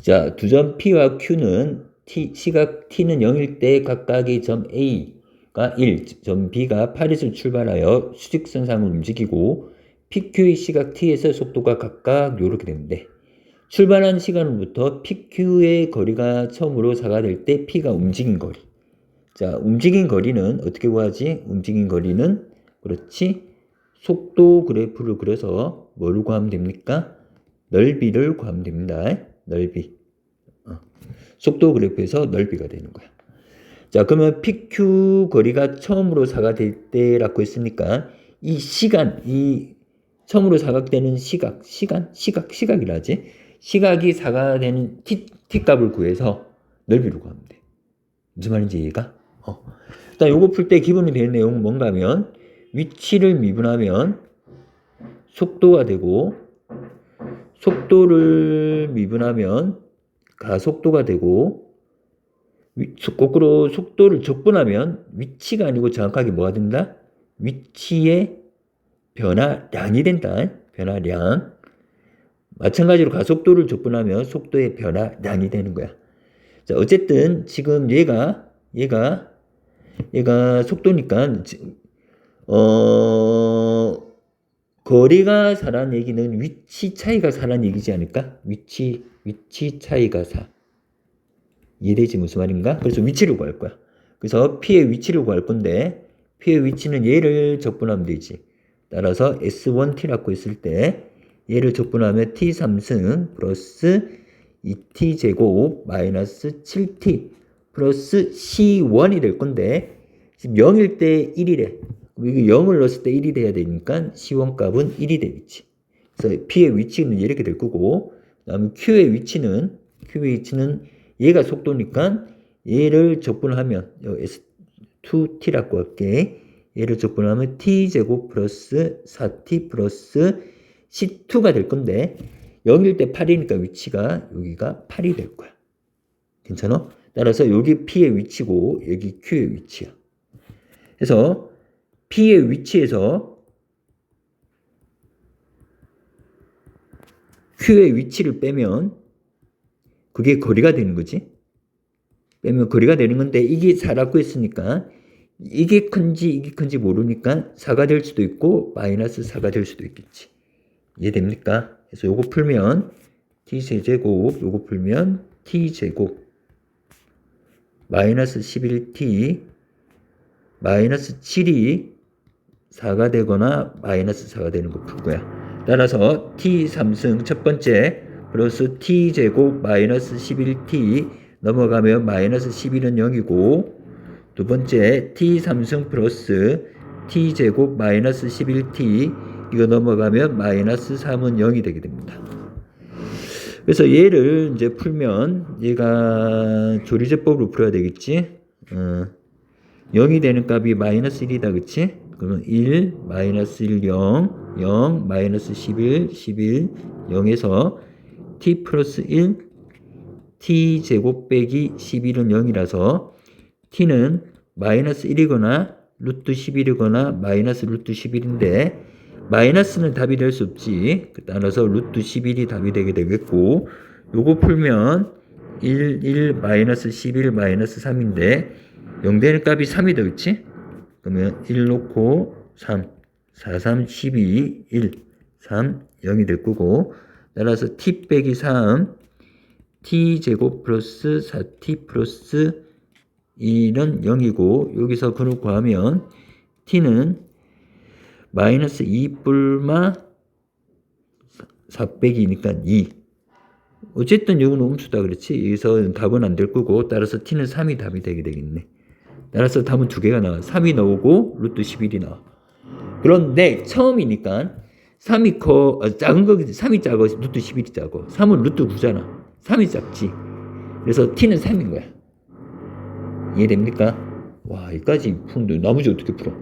자, 두 점 P와 Q는 T, 시각 T는 0일 때 각각의 점 A가 1, 점 B가 8에서 출발하여 수직선상을 움직이고 PQ의 시각 T에서 속도가 각각 이렇게 되는데 출발한 시간부터 PQ의 거리가 처음으로 4가 될 때 P가 움직인 거리. 자, 움직인 거리는 어떻게 구하지? 움직인 거리는 그렇지. 속도 그래프를 그려서 뭐를 구하면 됩니까? 넓이를 구하면 됩니다. 넓이. 어. 속도 그래프에서 넓이가 되는 거야. 자, 그러면 PQ 거리가 처음으로 4가 될 때라고 했으니까 이 시간, 이 처음으로 사각되는 시각, 시간, 시각, 시각이라 하지. 시각이 4가 되는 t, t 값을 구해서 넓이를 구하면 돼. 무슨 말인지 이해가? 어. 일단 요거 풀 때 기본이 되는 내용은 뭔가 하면 위치를 미분하면 속도가 되고 속도를 미분하면 가속도가 되고 위, 거꾸로 속도를 적분하면 위치가 아니고 정확하게 뭐가 된다? 위치의 변화량이 된다. 변화량. 마찬가지로 가속도를 적분하면 속도의 변화량이 되는 거야. 자, 어쨌든 지금 얘가 얘가 얘가 속도니까 어 거리가 4라는 얘기는 위치 차이가 4라는 얘기지 않을까? 위치 위치 차이가 4. 이해되지 무슨 말인가? 그래서 위치를 구할 거야. 그래서 P의 위치를 구할 건데 P의 위치는 얘를 적분하면 되지. 따라서 S1T라고 했을 때 얘를 적분하면 T3승 플러스 2T제곱 마이너스 7T 플러스 C1이 될 건데 지금 0일 때 1이래. 이게 0을 넣었을 때 1이 돼야 되니까 C1 값은 1이 되겠지. 그래서 P의 위치는 이렇게 될 거고 그다음에 Q의 위치는 Q의 위치는 얘가 속도니까 얘를 적분하면 S2T라고 할게. 얘를 적분하면 t제곱 플러스 4t 플러스 c2가 될 건데 0일 때 8이니까 위치가 여기가 8이 될 거야. 괜찮아? 따라서 여기 p의 위치고 여기 q의 위치야. 그래서 p의 위치에서 q의 위치를 빼면 그게 거리가 되는 거지. 빼면 거리가 되는 건데 이게 4라고 했으니까 이게 큰지 이게 큰지 모르니까 4가 될 수도 있고 마이너스 4가 될 수도 있겠지. 이해됩니까? 그래서 요거 풀면 t세제곱 요거 풀면 t제곱 마이너스 11t 마이너스 7이 4가 되거나 마이너스 4가 되는 거 풀 거야. 따라서 t 3승 첫 번째 플러스 t제곱 마이너스 11t 넘어가면 마이너스 11은 0이고 두 번째 t 3승 플러스 t 제곱 마이너스 11t 이거 넘어가면 마이너스 3은 0이 되게 됩니다. 그래서 얘를 이제 풀면 얘가 조리제법으로 풀어야 되겠지. 어, 0이 되는 값이 마이너스 1이다 그치? 그러면 1 마이너스 1 0 0 마이너스 11 11 0에서 t 플러스 1 t 제곱 빼기 11은 0이라서 t는 마이너스 1이거나 루트 11이거나 마이너스 루트 11인데 마이너스는 답이 될 수 없지. 따라서 루트 11이 답이 되게 되겠고 요거 풀면 1, 1, 마이너스 11, 마이너스 3인데 0 되는 값이 3이다. 그치? 그러면 1 놓고 3, 4, 3, 12, 1, 3, 0이 될 거고 따라서 t 빼기 3, t 제곱 플러스 4t 플러스 2는 0이고 여기서 근을 구하면 t는 마이너스 2 뿔마 4 빼기니까 2 어쨌든 여기는 음수다 그렇지? 여기서 답은 안 될 거고 따라서 t는 3이 답이 되게 되겠네 따라서 답은 두 개가 나와 3이 나오고 루트 11이 나와 그런데 처음이니까 3이 커 어, 작은 거겠지 3이 작아 루트 11이 작아 3은 루트 9잖아 3이 작지 그래서 t는 3인 거야 이해됩니까? 와, 여기까지 푸는데 나머지 어떻게 풀어?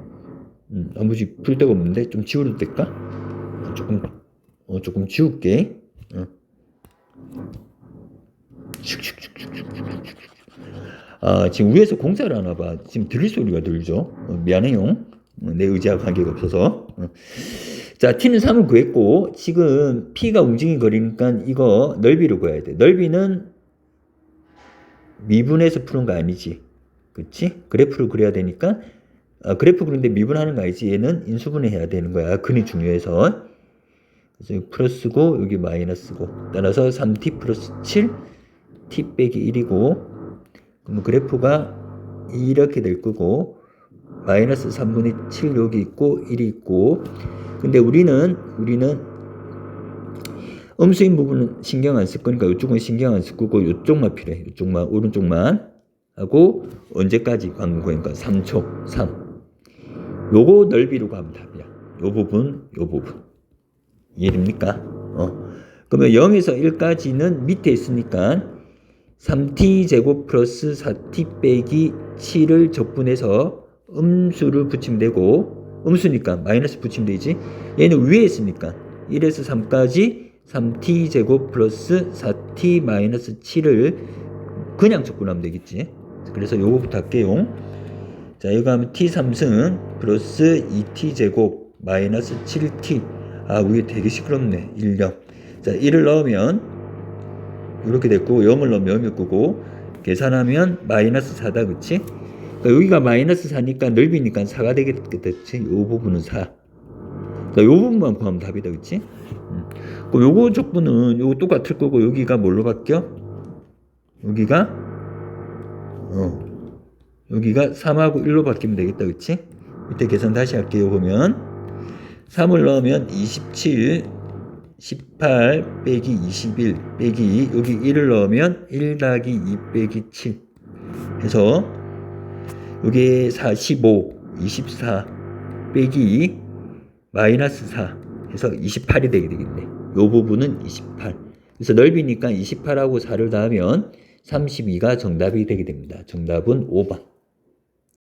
음, 나머지 풀 데가 없는데 좀 지워도 될까? 어, 조금 어, 조금 지울게. 어. 아, 지금 위에서 공사를 하나 봐. 지금 들릴 소리가 들죠? 어, 미안해요. 어, 내 의지와 관계가 없어서. 어. 자, t는 3을 구했고 지금 p가 움직인 거리니까 이거 넓이를 구해야 돼. 넓이는 미분해서 푸는 거 아니지. 그치? 그래프를 그려야 되니까 아, 그래프 그리는데 미분하는 거 아니지. 얘는 인수분해 해야 되는 거야. 근이 중요해서. 그래서 여기 플러스고 여기 마이너스고 따라서 3t 플러스 7 t 빼기 1이고 그러면 그래프가 이렇게 될 거고 마이너스 3분의 7 여기 있고 1이 있고 근데 우리는 우리는 음수인 부분은 신경 안 쓸 거니까 이쪽은 신경 안 쓸 거고 이쪽만 필요해. 이쪽만 오른쪽만 하고 언제까지 관구니까 3초 3 요거 넓이로 가면 답이야. 요 부분 요 부분. 이해됩니까? 어. 그러면 0에서 1까지는 밑에 있으니까 3t 제곱 플러스 4t 빼기 7을 적분해서 음수를 붙이면 되고 음수니까 마이너스 붙이면 되지. 얘는 위에 있으니까? 1에서 3까지 3t 제곱 플러스 4t 마이너스 7을 그냥 적분하면 되겠지. 그래서 요거부터 할게요. 자 이거 하면 t 3승 플러스 2t 제곱 마이너스 7t 아 위에 되게 시끄럽네. 1, 0자 1을 넣으면 이렇게 됐고 0을 넣으면 0일 거고 계산하면 마이너스 4다 그치? 그러니까 여기가 마이너스 4니까 넓이니까 4가 되겠겠지 이 부분은 4 그러니까 이 부분만 구하면 답이다 그치? 음. 그럼 요거 적분은 요거 똑같을 거고 여기가 뭘로 바뀌어? 여기가 어 여기가 3하고 1로 바뀌면 되겠다 그치? 밑에 계산 다시 할게요 보면 3을 넣으면 27 18 빼기 21 빼기 여기 1을 넣으면 1 더하기 2 빼기 7 해서 여기 45 24 빼기 마이너스 4 해서 28이 되게 되겠네. 요 부분은 28 그래서 넓이니까 28하고 4를 더하면 32가 정답이 되게 됩니다. 정답은 5번